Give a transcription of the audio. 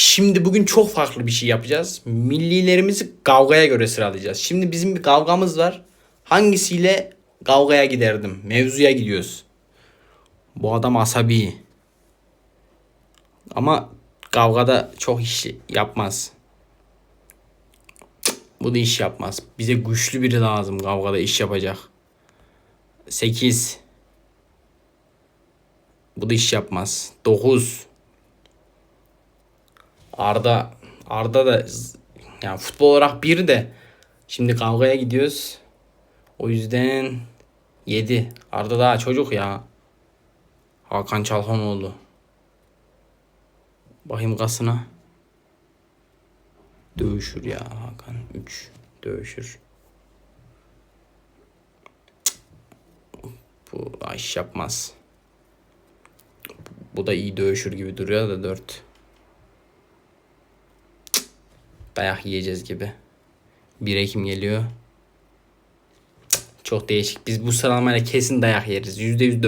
Şimdi bugün çok farklı bir şey yapacağız. Millilerimizi kavgaya göre sıralayacağız. Şimdi bizim bir kavgamız var. Hangisiyle kavgaya giderdim? Mevzuya gidiyoruz. Bu adam asabi. Ama kavgada çok iş yapmaz. Bu da iş yapmaz. Bize güçlü biri lazım kavgada iş yapacak. 8 Bu da iş yapmaz. 9 Arda Arda da yani futbol olarak bir de şimdi kavgaya gidiyoruz. O yüzden 7. Arda daha çocuk ya. Hakan Çalhanoğlu. Bakayım kasına. Dövüşür ya Hakan. 3. Dövüşür. Bu iş yapmaz. Bu da iyi dövüşür gibi duruyor da 4. Dayak yiyeceğiz gibi. 1 Ekim geliyor. Çok değişik. Biz bu sıralamayla kesin dayak yeriz. %100